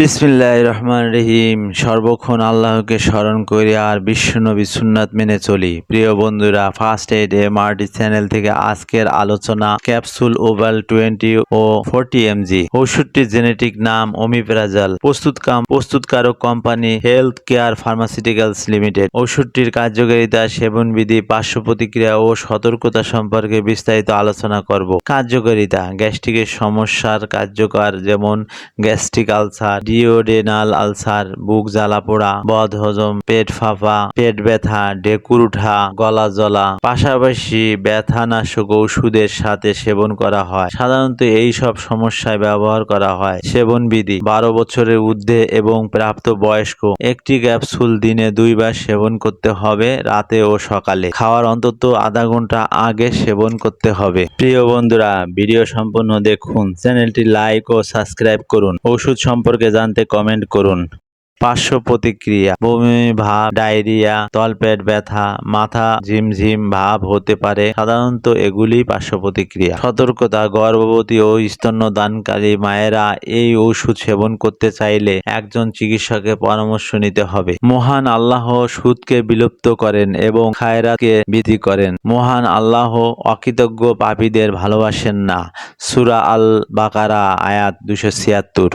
বিসমিল্লাহ রহমান রহিম। সর্বক্ষণ আল্লাহকে স্মরণ করি আর বিশ্বনবী সুন্নাত মেনে চলি। প্রিয় বন্ধুরা ফার্স্ট এইড এমআরটি চ্যানেল থেকে আজকের আলোচনা ক্যাপসুল ওভাল টোয়েন্টি ও ফোরটি এমজি। ওষুধটির জেনেটিক নাম ওমিপ্রাজাল। প্রস্তুতকাম প্রস্তুতকারক company health care pharmaceuticals limited. ওষুধটির কার্যকারিতা, সেবনবিধি, পার্শ্ব প্রতিক্রিয়া ও সতর্কতা সম্পর্কে বিস্তারিত আলোচনা করব। কার্যকারিতা গ্যাস্ট্রিকের সমস্যার কার্যকর যেমন গ্যাস্ট্রিক আলসার ডিওডেনাল আলসার, বুক জ্বালা পোড়া, বদ হজম, পেট ফাঁপা, পেট ব্যথা, ডেকুর উঠা, গলা জ্বলা, পাশাপাশি ব্যথানাশক ওষুধের সাথে সেবন করা হয়। সাধারণত এই সব সমস্যায় ব্যবহার করা হয়। সেবন বিধি বারো বছরের ঊর্ধ্বে এবং প্রাপ্ত বয়স্ক। একটি ক্যাপসুল দিনে দুইবার সেবন করতে হবে রাতে ও সকালে। খাওয়ার অন্তত আধা ঘণ্টা আগে সেবন করতে হবে। প্রিয় বন্ধুরা, ভিডিও সম্পূর্ণ দেখুন। চ্যানেলটি লাইক ও সাবস্ক্রাইব করুন। ওষুধ সম্পর্কে জানতে কমেন্ট করুন। পার্শ্ব প্রতিক্রিয়া, বমি, ভাব, ডায়রিয়া, তলপেট ব্যথা, মাথা ঝিমঝিম ভাব হতে পারে। সাধারণত এগুলি পার্শ্ব প্রতিক্রিয়া। সতর্কতা, গর্ভবতী ও স্তন্যদানকারী মায়েরা এই ওষুধ সেবন করতে চাইলে একজন চিকিৎসকের পরামর্শ নিতে হবে। মহান আল্লাহ সুদকে বিলুপ্ত করেন এবং খায়রাতকে বৃদ্ধি করেন। মহান আল্লাহ অকৃতজ্ঞ পাপীদের ভালোবাসেন না। সুরা আল বাকারা আয়াত দুশো ছিয়াত্তর।